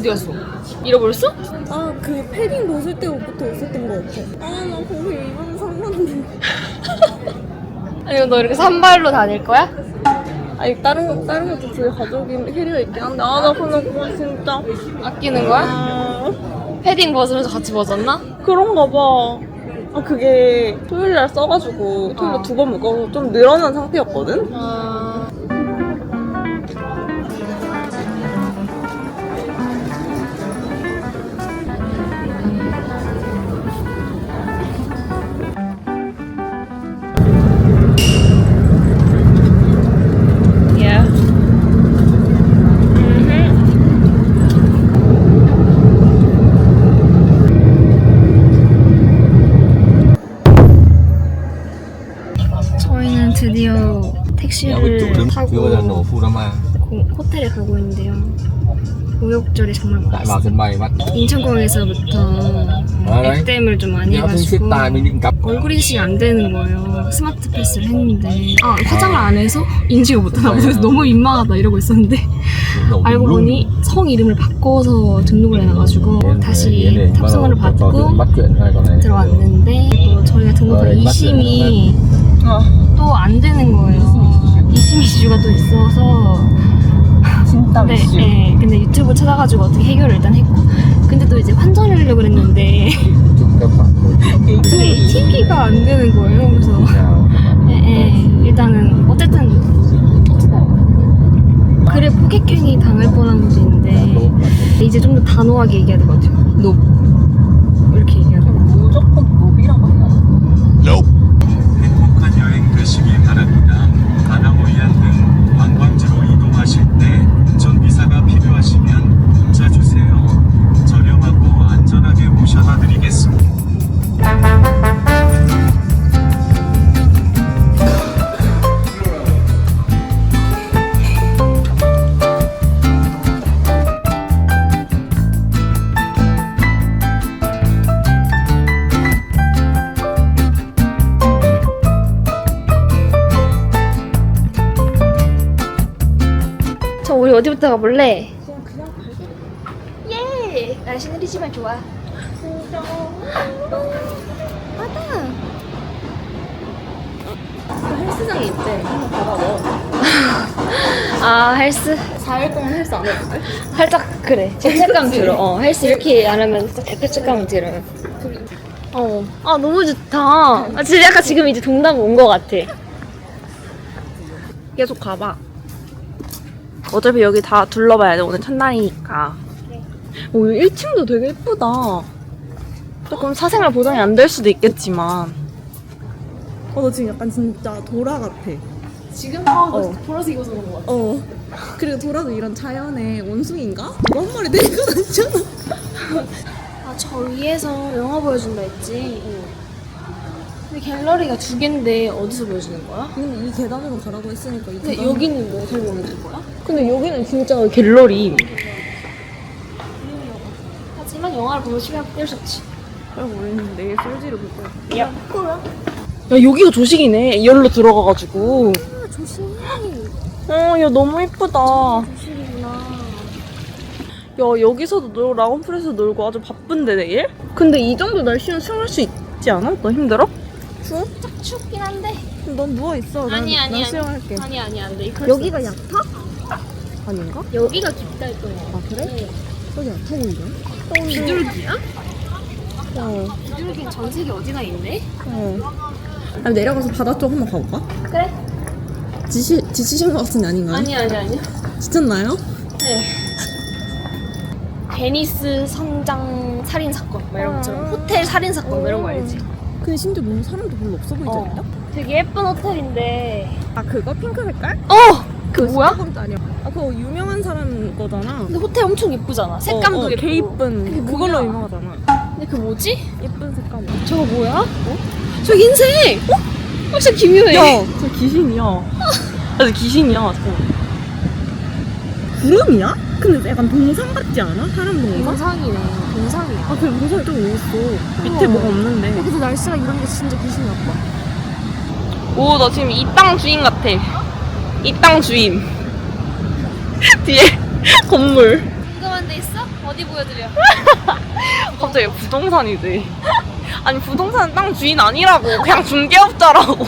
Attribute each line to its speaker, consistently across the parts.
Speaker 1: 어디 갔어? 잃어버렸어?
Speaker 2: 아, 그 패딩 벗을 때부터 있었던 것 같아. 아, 나 거기 입은 상관없는데.
Speaker 1: 아니 너 이렇게 산발로 다닐 거야?
Speaker 2: 아니, 다른 거, 다른 것도 집에 가져오긴 캐리어 있긴 한데, 아, 나 그냥 그거 진짜.
Speaker 1: 아끼는 거야?
Speaker 2: 아,
Speaker 1: 패딩 벗으면서 같이 벗었나?
Speaker 2: 그런가 봐. 아, 그게 토요일 날 써가지고, 토요일
Speaker 1: 어.
Speaker 2: 날두번 묶어서 좀 늘어난 상태였거든?
Speaker 1: 아... 고- 호텔에 가고 있는데요. 우욕절이 정말 인천공에서부터
Speaker 3: 아, 네.
Speaker 1: 액땜을 좀 많이 해가지고 얼굴 인식이 안 되는 거예요. 스마트 패스를 했는데 아 화장을 안 해서 인식을 못하나
Speaker 3: 네.
Speaker 1: 그래서 너무 민망하다 이러고 있었는데 알고. 보니 성 이름을 바꿔서 등록을 해놔가지고 다시 탑승을 받고
Speaker 3: này
Speaker 1: 들어왔는데 또 저희가 등록한
Speaker 3: 어,
Speaker 1: 이심이
Speaker 2: 아,
Speaker 1: 또안 되는 거예요. 이심 이슈가 또 있어서
Speaker 2: 진짜
Speaker 1: 네,
Speaker 2: 미심.
Speaker 1: 네. 근데 유튜브 찾아가지고 어떻게 해결을 일단 했고 근데 또 이제 환전을 하려고 그랬는데
Speaker 3: bạn một
Speaker 1: 그 ATM기가 안 되는 거예요. 그래서 네, 네. 일단은 어쨌든 그래 포켓갱이 당할 뻔한 것도 있는데 이제 좀 더 단호하게 얘기해야 될 것 같아요. 노
Speaker 4: 저
Speaker 1: 우리 어디부터 가볼래? 예! 날씨 느리지만 좋아. 맞아.
Speaker 2: 헬스장에 있대. 한번 받아봐.
Speaker 1: 아 헬스
Speaker 2: 4일 동안 헬스 안 돼?
Speaker 1: 살짝 그래 죄책감 들어. 어 헬스 이렇게 안 하면 살짝 죄책감 들어. 어. 아 너무 좋다. 아 진짜 약간 지금 이제 동남 온것 같아.
Speaker 2: 계속 가봐. 어차피 여기 다 둘러봐야 돼. 오늘 첫날이니까. 오, 여기 1층도 되게 예쁘다. 조금 사생활 보장이 안 될 수도 있겠지만. 어, 너 지금 약간 진짜 도라 같아.
Speaker 1: 지금 아
Speaker 2: 어.
Speaker 1: 보라색 입어서 그런 것 같아.
Speaker 2: 어. 그리고 도라도 이런 자연의 원숭인가? 누가 한 마리 데리고 다니잖아.
Speaker 1: 아 저 위에서 영화 보여준다 했지. 근데 갤러리가 두 개인데 어디서 보여주는 거야?
Speaker 2: 근데 이 계단으로 가라고 했으니까 이
Speaker 1: 근데
Speaker 2: 계단.
Speaker 1: 여기는 뭐 들고 오는 거야?
Speaker 2: 근데 여기는 진짜 갤러리.
Speaker 1: 하지만 영화를 보면 시간 수 없지.
Speaker 2: 그럼 우리는 내일 솔지를 볼 거야. 야, 야 여기가 조식이네. 열로 들어가가지고.
Speaker 1: 아 조심히.
Speaker 2: 어, 야 너무 이쁘다.
Speaker 1: 조심이구나.
Speaker 2: 야 여기서도 놀고 라곤풀에서 놀고 아주 바쁜데 내일? 근데 이 정도 날씨는 수영할 수 있지 않아? 너 힘들어? 추워?
Speaker 1: 딱 춥긴 한데.
Speaker 2: 넌 누워 있어. 난,
Speaker 1: 아니 아니
Speaker 2: 난
Speaker 1: 아니.
Speaker 2: 수영할게.
Speaker 1: 아니 아니 안 돼.
Speaker 2: 여기가 약타? 아닌가?
Speaker 1: 여기가 깊다 했던 거.
Speaker 2: 아 그래? 여기 약타 보이네.
Speaker 1: 비둘기야?
Speaker 2: 어.
Speaker 1: 비둘기는 전 세계 어디나 있네?
Speaker 2: 어. 아니 내려가서 바다 쪽 한번 가볼까?
Speaker 1: 그래?
Speaker 2: 지치 지치신 것 같은데 아닌가요?
Speaker 1: 아니 아니 아니.
Speaker 2: 지쳤나요?
Speaker 1: 네. 베니스 성장 살인 사건 막 이런 것처럼 호텔 살인 사건 뭐 이런 거 알지?
Speaker 2: 근데 심지어 너무 사람도 별로 없어 보이지
Speaker 1: 어.
Speaker 2: 않냐?
Speaker 1: 되게 예쁜 호텔인데.
Speaker 2: 아 그거 핑크 색깔?
Speaker 1: 어. 그 뭐야?
Speaker 2: 스타벅스 아니야. 아 그거 유명한 사람 거잖아.
Speaker 1: 근데 호텔 엄청 예쁘잖아. 색감도
Speaker 2: 어, 어,
Speaker 1: 예쁘고.
Speaker 2: 개 이쁜
Speaker 1: 그게
Speaker 2: 그걸로? 유명하잖아.
Speaker 1: 근데 그 뭐지?
Speaker 2: 예쁜 색깔.
Speaker 1: 저거 뭐야? 어? 저 흰색! 어? 혹시 김유해?
Speaker 2: 야, 저 귀신이야. 아, 저 귀신이야. 저. 구름이야? 근데 약간 동상 같지 않아? 사람 동상?
Speaker 1: 동상이네. 동상이야.
Speaker 2: 아, 그래, 동상이 좀 있어. 밑에. 뭐가 없는데.
Speaker 1: 근데 나날씨가 이런 게 진짜 귀신이 아빠.
Speaker 2: 오, 나 지금 이 땅 주인 같아. 이 땅 주인. 뒤에 건물.
Speaker 1: 궁금한 데 있어? 어디 보여드려?
Speaker 2: 갑자기 부동산이 돼. 아니 부동산 땅 주인 아니라고 그냥 중개업자라고.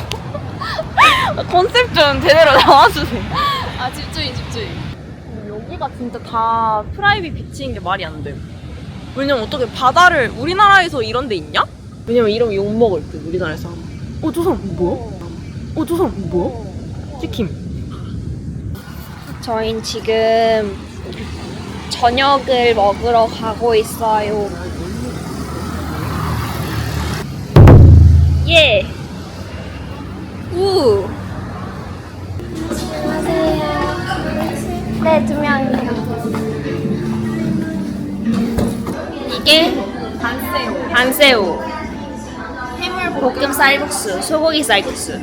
Speaker 2: 컨셉 좀 제대로 나와주세요.
Speaker 1: 아 집주인 집주인
Speaker 2: 여기가 진짜 다 프라이빗 비치인 게 말이 안 돼. 왜냐면 어떻게 바다를 우리나라에서 이런 데 있냐? 왜냐면 이러면 욕 먹을 듯 우리나라에서. 어 저 사람 뭐야? 어 저 사람 뭐야? 찍힘.
Speaker 1: 저희는 지금 저녁을 먹으러 가고 있어요 예 우. 네, 두 명이요. 이게 반새우. 반새우. 해물 볶음 쌀국수, 소고기 쌀국수.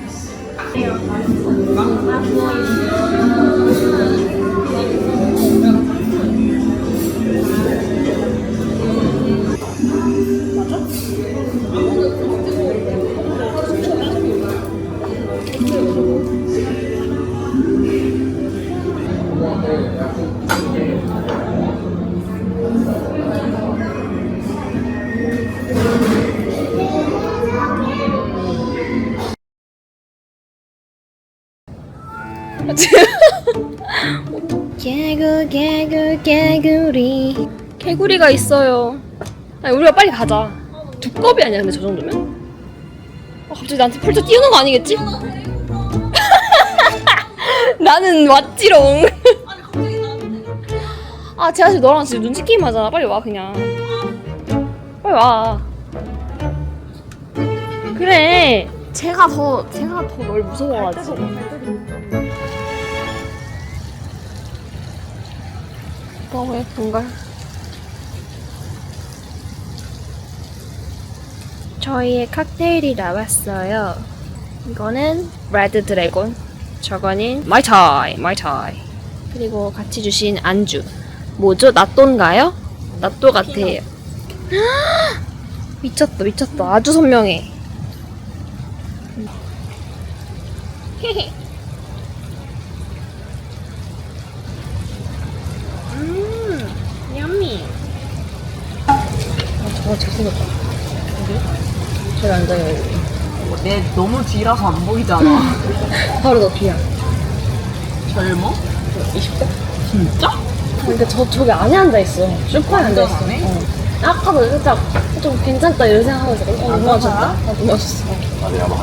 Speaker 1: 개구 개구 개구리. 개구리가 있어요. 아니 우리가 빨리 가자. 두꺼비 아니야 근데 저 정도면? 어, 갑자기 나한테 펄쩍 뛰어오는 거 아니겠지? 나는 왔지롱. 아 제가 지금 너랑 지금 눈치 게임 하잖아. 빨리 와 그냥. 빨리 와. 그래. 제가 더 제가 더 널 무서워하지 너무 예쁜걸? 저희의 칵테일이 나왔어요. 이거는 레드 드래곤, 저거는 마이타이, 마이타이. 그리고 같이 주신 안주. 뭐죠? 나또인가요? 나또 같아요. 미쳤다, 미쳤다. 아주 선명해. 음, 얌미. 아, 저거 잘생겼다. 잘 앉아요, 여기.
Speaker 2: 내 너무 뒤라서 안 보이잖아.
Speaker 1: 바로 너 뒤야.
Speaker 2: 젊어?
Speaker 1: 20대?
Speaker 2: 진짜?
Speaker 1: 근데 저 저기 안에 앉아 있어. 소파에 앉아 있어.
Speaker 2: 안에?
Speaker 1: 어. 아까도 살짝 좀 괜찮다 이런 생각하고 있었거든. 어, 너무 맞췄다. 아, 너무 맞췄어.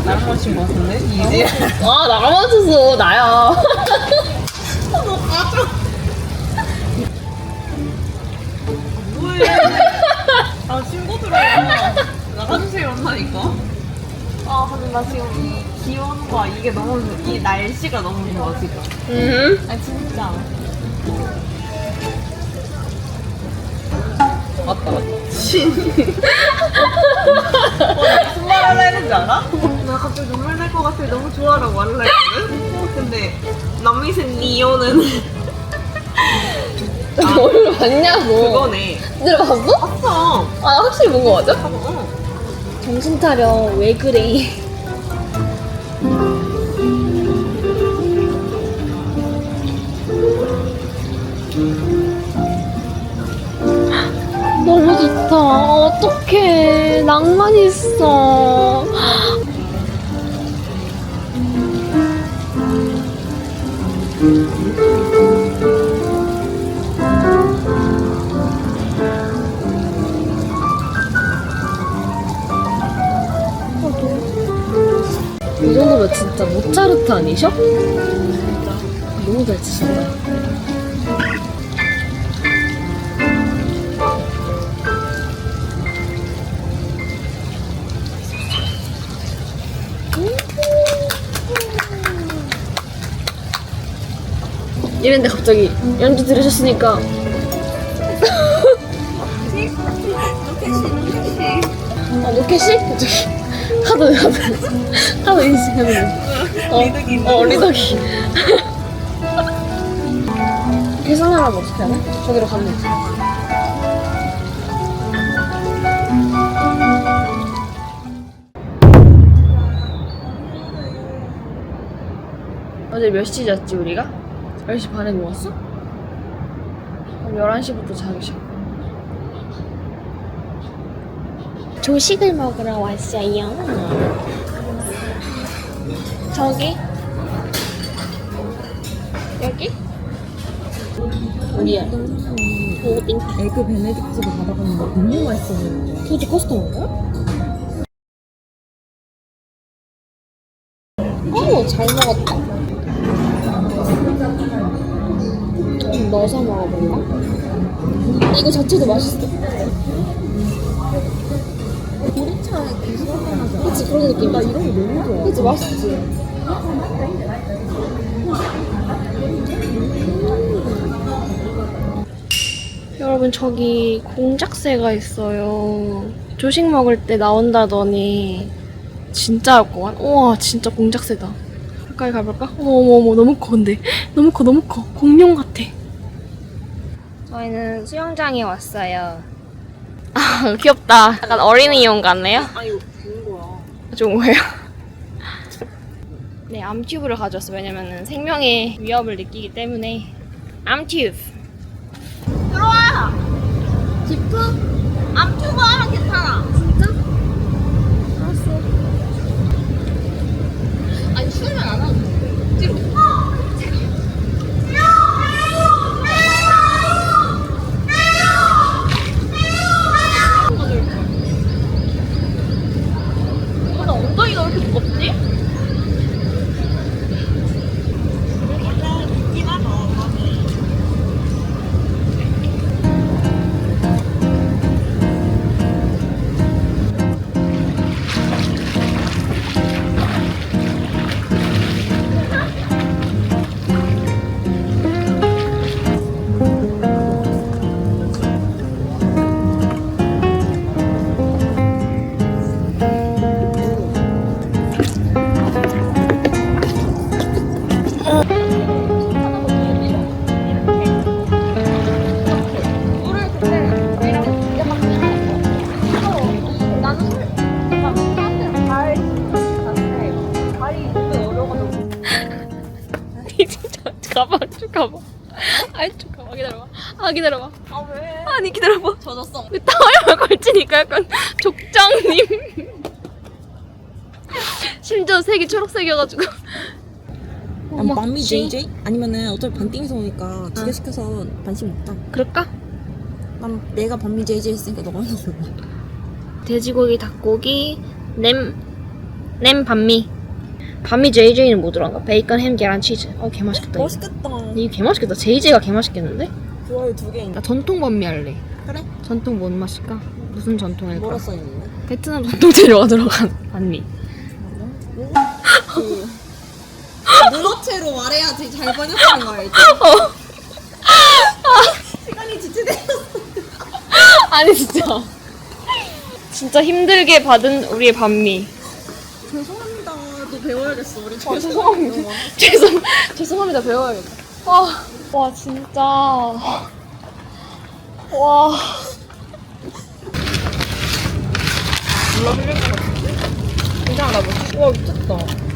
Speaker 2: 나랑 마신 거 같은데? 이제?
Speaker 1: 아, 나가 맞췄어. 나야.
Speaker 2: 뭐해? 아 신고 들어와. 나가주세요 한다니까. 아 근데 나 지금 이 기온과 이게 너무 이 날씨가 너무 좋아 지금.
Speaker 1: 음.
Speaker 2: 아 진짜. 맞다 맞다. 신. 어, 나 무슨 말 하려 했는지 알아? 나 갑자기 눈물 날 것 같아. 너무 좋아라고 하려 했거든. 근데 남미생 니오는
Speaker 1: 뭘 봤냐고.
Speaker 2: 그거네.
Speaker 1: 너네 봤어?
Speaker 2: 봤어.
Speaker 1: 아, 확실히 본 거 맞아?
Speaker 2: 어.
Speaker 1: 정신 차려. 왜 그래? 너무 좋다. 어떡해. 낭만 있어. 정도면 진짜 모차르트 아니셔? 너무 잘 치신다. 이랬는데 갑자기 연주 들으셨으니까 아, 로켓이? 저기 카드 카드 카드 인식하는 거. 어, 리더기. 어, 리더기. 계산하라고 어떻게 하나? 저기로 가면 되지. 어제 몇 시 잤지 우리가? 10시 반에 누웠어? 그럼 11시부터 자기 시작 조식을 먹으러 왔어요 저기 여기? 어디야? 고딩
Speaker 2: 에그 베네딕트를 받아봤는데 너무 맛있어 보이는 거야.
Speaker 1: 토지 커스텀인가? 오, 잘 먹었다. 좀 넣어서 먹어볼까? 이거 자체도 맛있어. 그런 느낌.
Speaker 2: 나 이런 거 너무 좋아.
Speaker 1: 그치, 맛있지. 여러분, 저기 공작새가 있어요. 조식 먹을 때 나온다더니 진짜였구만. 우와, 진짜 공작새다. 가까이 가볼까? 어머어머, 너무 커, 근데. 너무 커, 너무 커. 공룡 같아. 저희는 수영장에 왔어요. 아, 귀엽다. 약간 어린이용 같네요.
Speaker 2: 아 이거 좋은
Speaker 1: 거예요? 네, 암튜브를 가져왔어. 왜냐면은 생명의 위협을 느끼기 때문에. 암튜브.
Speaker 2: 들어와. 지프?
Speaker 1: 색이 초록색이어가지고.
Speaker 2: 난
Speaker 1: 먹지?
Speaker 2: JJ? 아니면은 어차피 반띵에서 오니까 두 개 시켜서 반씩 먹자
Speaker 1: 그럴까?
Speaker 2: 난 내가 반미 JJ 했으니까 너가 하나 골라
Speaker 1: 돼지고기, 닭고기, 냄, 냄 반미. 반미 JJ는 뭐 들어간가? 베이컨, 햄, 계란, 치즈. 어, 개 맛있겠다. 이거.
Speaker 2: 맛있겠다
Speaker 1: 이게 개맛있겠다. JJ가 개 맛있겠는데?
Speaker 2: 좋아요 두 개 있나?
Speaker 1: 나 전통 반미 할래.
Speaker 2: 그래?
Speaker 1: 전통 뭔 맛일까? 무슨 전통일까?
Speaker 2: 뭐라 써있는데?
Speaker 1: 베트남 전통 재료가 들어간 반미.
Speaker 2: 그 누러체로 말해야지 잘 번역하는 거 알지? 시간이 지체돼서
Speaker 1: 아니 진짜. 진짜 힘들게 받은 우리의 반미.
Speaker 2: 죄송합니다 또 배워야겠어 우리
Speaker 1: 아, 죄송합니다. 죄송 죄송합니다 배워야겠다. 와, 와 진짜. 와.
Speaker 2: 몰라 흘릴 것 같은데? 괜찮아 나 뭐. 와 미쳤다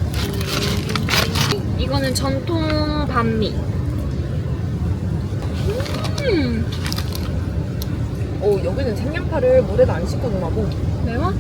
Speaker 1: 이거는 전통 반미. 음.
Speaker 2: 오 여기는 생양파를 물에다 안 씻어주나 보
Speaker 1: 매워?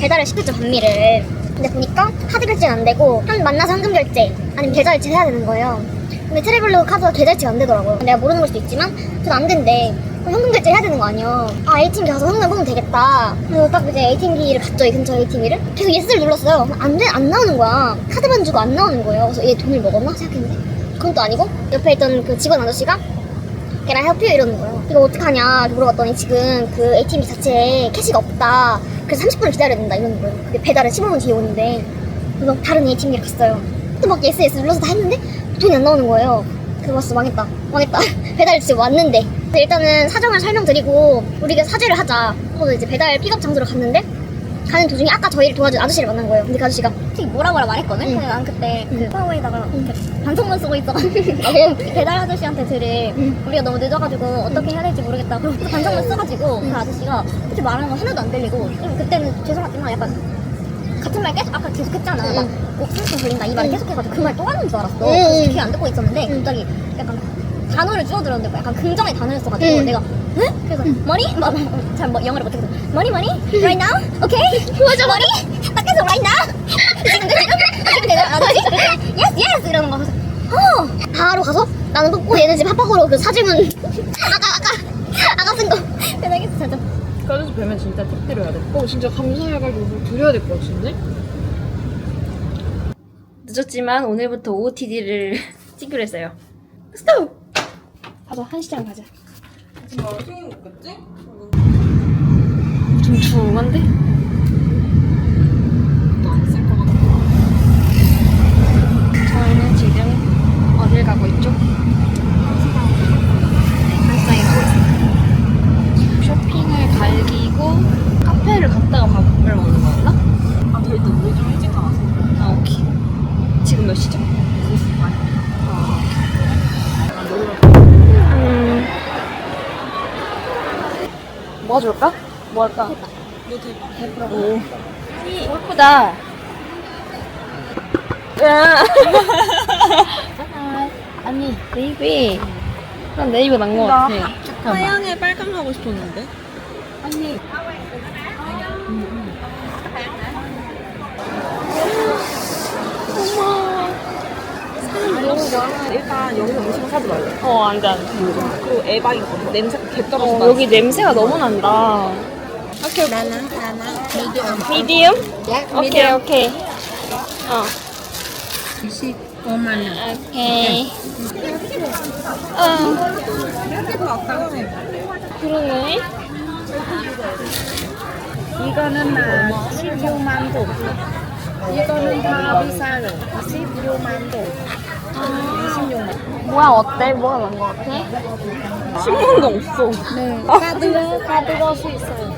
Speaker 5: 배달을 시켰죠 반미를 근데 보니까 카드 결제는 안 되고 한 만나서 현금 결제 아니면 계좌 결제 해야 되는 거예요 근데 트래블로 카드가 계좌 결제가 안 되더라고요 내가 모르는 걸 수도 있지만 저는 안 된대 현금 결제 해야 되는 거 아니에요? 아 ATM 가서 현금 뽑으면 되겠다. 그래서 딱 이제 ATM기를 갔죠 이 근처 ATM기를. 계속 예스를 눌렀어요. 안 돼, 안 나오는 거야. 카드만 주고 안 나오는 거예요. 그래서 얘 돈을 먹었나? 생각했는데. 그건 또 아니고 옆에 있던 그 직원 아저씨가 걔랑 help 이러는 거예요. 이거 어떡하냐? 물어봤더니 지금 그 ATM 자체에 캐시가 없다. 그래서 30분을 기다려야 된다 이러는 거예요. 근데 배달은 15분 뒤에 오는데. 그래서 다른 ATM기를 갔어요. 또 막 예스 예스 눌러서 다 했는데 돈이 안 나오는 거예요. 그래서 왔어. 망했다. 망했다. 배달 지금 왔는데 일단은 사정을 설명드리고 우리가 사죄를 하자. 그래서 이제 배달 픽업 장소로 갔는데 가는 도중에 아까 저희를 도와준 아저씨를 만난 거예요. 근데 그 아저씨가
Speaker 6: 솔직히 뭐라 뭐라 말했거든?
Speaker 5: 응.
Speaker 6: 근데 난 그때
Speaker 5: 응.
Speaker 6: 그 파워에다가 이렇게 반성문 쓰고 있어가지고 아, 배달 아저씨한테 들을 우리가 너무 늦어가지고 어떻게 해야 될지 모르겠다. 그리고 또 반성문 써가지고 그 아저씨가 솔직히 말하는 거 하나도 안 들리고 좀 그때는 죄송하지만 약간 같은 말 계속 아까 계속 했잖아. 막 어, 수술증 걸린다. 이 말을 계속 해가지고 그 말 또 하는 줄 알았어.
Speaker 5: 응,
Speaker 6: 그래서
Speaker 5: 응.
Speaker 6: 귀에 안 듣고 있었는데 갑자기 약간 단어를 주워 들었는데 약간 긍정의 단어를 써가지고
Speaker 5: 응.
Speaker 6: 내가 응? 그래서 머리? 막, 막, 잘 뭐, 영어를 못해서 머리 머리? Right now? Okay? 맞아 머리? 딱 계속 right now? 지금 되나? 아, 나 지금 yes yes 이러는 거 그래서 어
Speaker 5: 바로 가서 나는 뽀뽀 얘네 집 합법으로 그 사주문 아까 아까 아까 쓴거
Speaker 6: 대단했어 진짜.
Speaker 2: 까지 뵈면 진짜 팁 드려야 돼. 어, 진짜 감사해가지고 드려야 될 것 같은데?
Speaker 1: 늦었지만 오늘부터 OOTD를 찍기로 했어요. 스톱! 가자, 한시장 가자. 좀 조용한데? 저희는 지금 어딜 가고 있죠? 쇼핑을 갈기고 카페를 갔다가 밥을 먹는 거였나? 아, 더 일단 우리 좀 일찍 나와서. 아, 오케이. 지금 몇 시죠? 아, 음. 뭐 줄까? 뭐 할까? 오. 예쁘다. 아니, 네이비. 그럼 네이비 난거 같아.
Speaker 2: 하얀에 빨강 하고 싶었는데. 일단 여기서 음식을 사지 말래.
Speaker 1: 어, 안 돼, 안 돼.
Speaker 2: 그리고 에바이거든. 냄새가 개 떨어져.
Speaker 1: 어, 여기 냄새가 너무 난다.
Speaker 5: 나는 나는
Speaker 1: 미디움? 오케이, 오케이. 어.
Speaker 5: 25만 원
Speaker 1: 오케이. 어. 그러네.
Speaker 5: 이거는 나 16만 동 이거는 다 비싸요 16만 동
Speaker 1: 뭐야, 어때? 뭐가 난거 같아?
Speaker 2: 신문도 없어.
Speaker 5: 네 카드로 카드로 수 있어요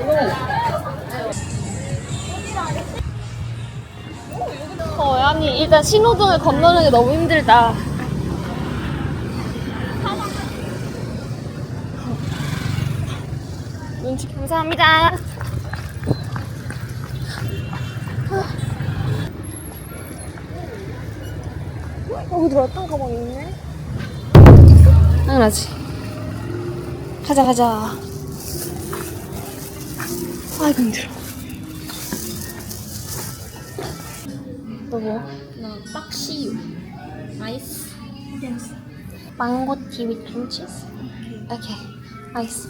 Speaker 1: 어, 아니, 일단 신호등을 건너는 게 너무 힘들다. 눈치 감사합니다. 들어왔던 가방 있네. 당연하지. 가자, 가자. 아이고, 힘들어. 너 뭐?
Speaker 6: 나 딱시유. 아이스.
Speaker 1: 망고 티 with cream cheese? Okay. Nice.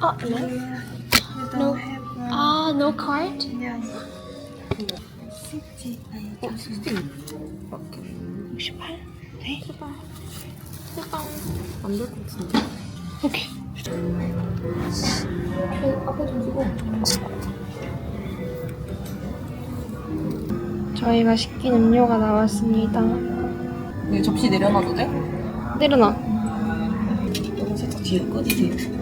Speaker 1: Oh, no. No. Ah, no card? 어, 68? 네.
Speaker 2: 안될 것 같은데.
Speaker 1: 오케이. 저희가 시킨 음료가 나왔습니다.
Speaker 2: 여기 접시 내려놔도 돼?
Speaker 1: 내려놔.
Speaker 2: 이거 살짝 뒤로 꺼지세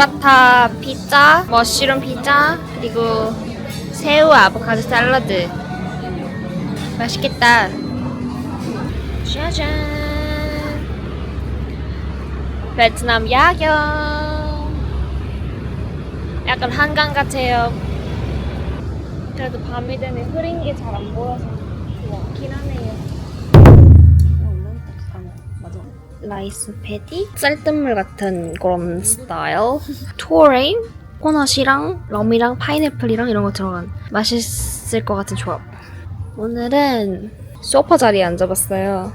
Speaker 1: 브라타 피자, 머쉬룸 피자, 그리고 새우 아보카도 샐러드. 맛있겠다. 짜잔. 베트남 야경. 약간 한강 같아요. 그래도 밤이 되면 흐린 게 잘 안 보여서 좋긴 하네요. 라이스 패티? 쌀뜨물 같은 그런 스타일 토레인? 코넛이랑 럼이랑 파인애플이랑 이런 거 들어간 맛있을 것 같은 조합 오늘은 소파 자리에 앉아봤어요.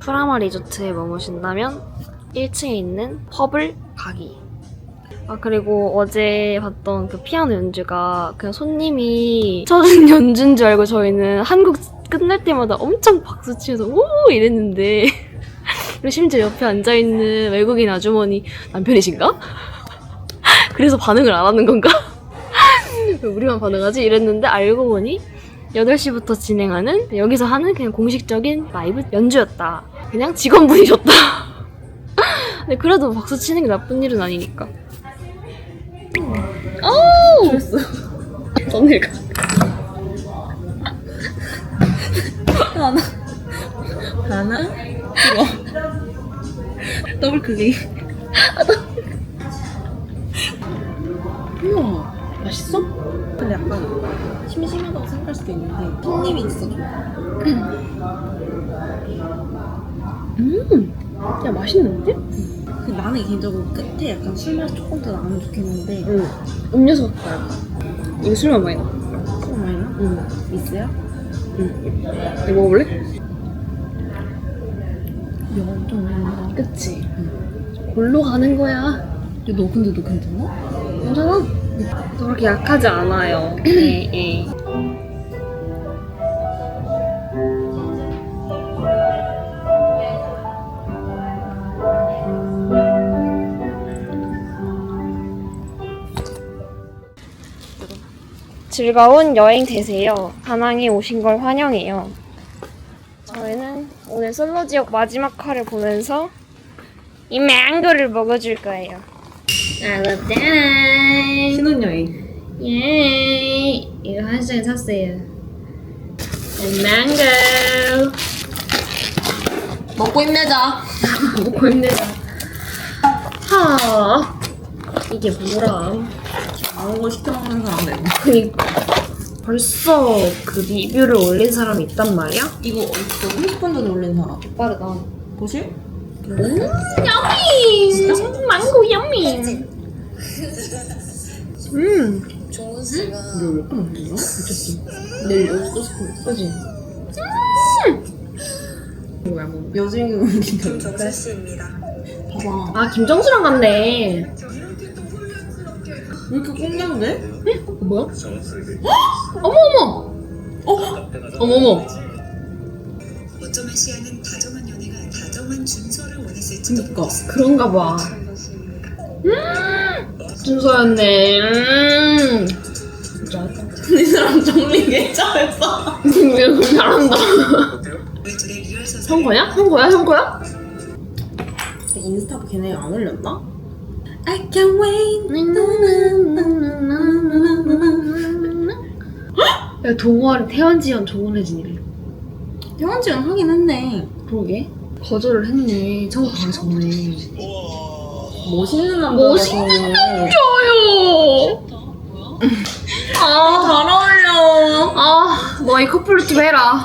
Speaker 1: 프라마 리조트에 머무신다면 1층에 있는 펍을 가기 아 그리고 어제 봤던 그 피아노 연주가 그냥 손님이 첫 연주인 줄 알고 저희는 한국 끝날 때마다 엄청 박수 치면서 오 이랬는데 그리고 심지어 옆에 앉아 있는 외국인 아주머니 남편이신가? 그래서 반응을 안 하는 건가? 왜 우리만 반응하지? 이랬는데 알고 보니 8시부터 진행하는 여기서 하는 그냥 공식적인 라이브 연주였다. 그냥 직원분이셨다. 근데 그래도 박수 치는 게 나쁜 일은 아니니까. 오! 그랬어. 너네 가.
Speaker 2: 하나 하나 들어 더블 클릭 우와 맛있어? 근데 약간 심심하다고 생각할 수도 있는데 손님이 있어 좋아
Speaker 1: 야, 맛있는데?
Speaker 2: 그 나는 개인적으로 끝에 약간 술 맛 조금 더 나면 좋겠는데
Speaker 1: 응. 음료수 같다. 이거 술만 많이 나.
Speaker 2: 술 많이 나?
Speaker 1: 응.
Speaker 2: 있어요?
Speaker 1: 이거 먹어볼래?
Speaker 2: 야, 좀 많이
Speaker 1: 그치? 골로 가는 거야.
Speaker 2: 너 근데 너 괜찮아?
Speaker 1: 괜찮아? 그렇게 약하지 않아요. 예, 예. 즐거운 여행 되세요. 다낭에 오신 걸 환영해요. 저희는 오늘 솔로 지역 마지막 화를 보면서 이 망고를 먹어줄 거예요.
Speaker 2: 신혼여행
Speaker 1: 예, 이거 한 시장에 샀어요. 망고.
Speaker 2: 먹고 힘내자
Speaker 1: 먹고 힘내자. 하, 이게 뭐라?
Speaker 2: 아무 거 시켜 먹는 사람 되고
Speaker 1: 그니까 벌써 그 리뷰를 올린 사람이 있단 말이야?
Speaker 2: 이거 어딨어? 30분 전에 올린 사람
Speaker 1: 빠르다.
Speaker 2: 보실?
Speaker 1: 야미! 망고 야미! 음,
Speaker 2: 이거 왜 끊었냐? 미쳤어 내일 여기서 또 시켜 먹자
Speaker 1: 그지? 뭐야, 뭐.
Speaker 2: 여주인공 김정자 봐봐
Speaker 1: 아, 김정수랑 갔네.
Speaker 2: 왜 이렇게 꽁냥데?
Speaker 1: 뭐야? 어머 어머! 어? 어머 어머!
Speaker 7: 어쩜 아시아는 다정한 연애가 다정한 준서를 원했을지도
Speaker 2: 그니까
Speaker 1: 그런가 봐. 음, 준서였네. 음.
Speaker 2: 이 사람 정리 개짜였어
Speaker 1: 이거 잘한다.
Speaker 7: 왜 둘의 리얼서
Speaker 1: 형거야? 형 거야? 형 거야?
Speaker 2: 인스타 걔네 안 올렸나? I can't wait
Speaker 1: 야 동호회를 태연지연 조은혜진이래.
Speaker 2: 태원지는 하긴 했네
Speaker 1: 그러게. 거절을 했네. 저거 가기 전에.
Speaker 2: 멋있는 남자라서
Speaker 1: 멋있는 저요. 아,
Speaker 2: 잘 어울려
Speaker 1: 아, 너희 커플 좀 해라.